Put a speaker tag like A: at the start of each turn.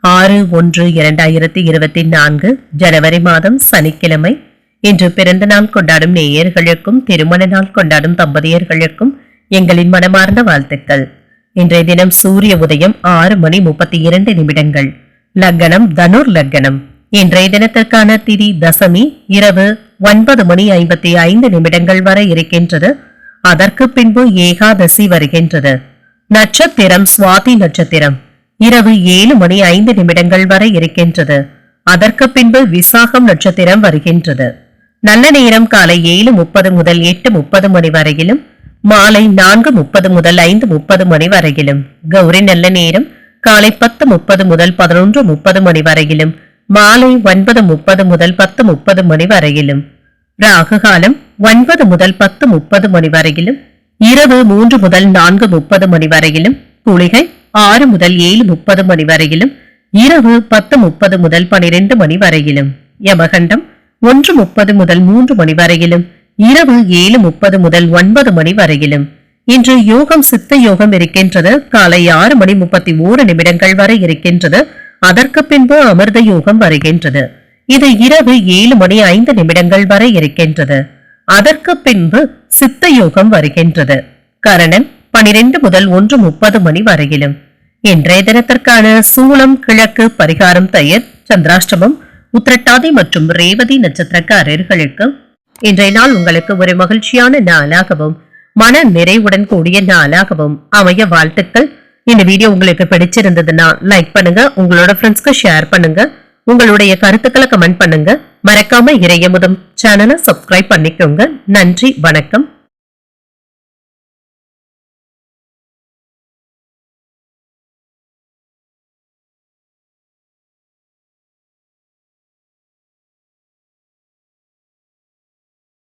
A: ஆறு ஒன்று இரண்டாயிரத்தி இருபத்தி நான்கு ஜனவரி மாதம் சனிக்கிழமை. இன்று பிறந்த நாள் கொண்டாடும் நேயர்களுக்கும் திருமண நாள் கொண்டாடும் தம்பதியர்களுக்கும் எங்களின் மனமார்ந்த வாழ்த்துக்கள். இன்றைய தினம் சூரிய உதயம் ஆறு மணி முப்பத்தி இரண்டு நிமிடங்கள். லக்னம் தனுர் லக்னம். இன்றைய தினத்திற்கான திதி தசமி இரவு ஒன்பது மணி ஐம்பத்தி ஐந்து நிமிடங்கள் வரை இருக்கின்றது. அதற்கு பின்பு ஏகாதசி வருகின்றது. நட்சத்திரம் சுவாதி நட்சத்திரம். இரவு ஏழு மணி ஐந்து நிமிடங்கள் வரை இருக்கின்றது. அதற்கு பின்பு விசாகம் நட்சத்திரம் வருகின்றது. நல்ல நேரம் காலை ஏழு முப்பது முதல் எட்டு முப்பது மணி வரையிலும் மாலை நான்கு முப்பது முதல் ஐந்து முப்பது மணி வரையிலும் கௌரி நல்ல நேரம் காலை பத்து முப்பது முதல் பதினொன்று முப்பது மணி வரையிலும் மாலை ஒன்பது முப்பது முதல் பத்து முப்பது மணி வரையிலும் ராகு காலம் ஒன்பது முதல் பத்து முப்பது மணி வரையிலும் இரவு மூன்று முதல் நான்கு முப்பது மணி வரையிலும் குளிகை ஆறு முதல் ஏழு முப்பது மணி வரையிலும் இரவு பத்து முப்பது முதல் பனிரெண்டு மணி வரையிலும். யமகண்டம் ஒன்று முப்பது முதல் மூன்று மணி வரையிலும் இரவு ஏழு முப்பது முதல் ஒன்பது மணி வரையிலும். இன்று யோகம் சித்த யோகம் இருக்கின்றது. காலை ஆறு மணி முப்பத்தி ஓரு நிமிடங்கள் வரை இருக்கின்றது. அதற்கு பின்பு அமிர்த யோகம் வருகின்றது. இது இரவு ஏழு மணி ஐந்து நிமிடங்கள் வரை இருக்கின்றது. அதற்கு பின்பு சித்த யோகம் வருகின்றது. கரணன் பனிரெண்டு முதல் ஒன்று முப்பது மணி வரையிலும். இன்றைய தினத்திற்கான சூளம் கிழக்கு பரிகாரம் தயிர் சந்திராஷ்டமம் உத்திரட்டாதி மற்றும் ரேவதி நட்சத்திரக்காரர்களுக்கு இன்றைய நாள் உங்களுக்கு ஒரு மகிழ்ச்சியான நாளாகவும் மன நிறைவுடன் கூடிய நாளாகவும் அமைய வாழ்த்துக்கள். இந்த வீடியோ உங்களுக்கு பிடிச்சிருந்ததுன்னா லைக் பண்ணுங்க உங்களோட ஃப்ரெண்ட்ஸ்க்கு ஷேர் பண்ணுங்க உங்களுடைய கருத்துக்களை கமெண்ட் பண்ணுங்க. மறக்காம இறையமுதம் சேனலை சப்ஸ்கிரைப் பண்ணிக்கோங்க. நன்றி வணக்கம்.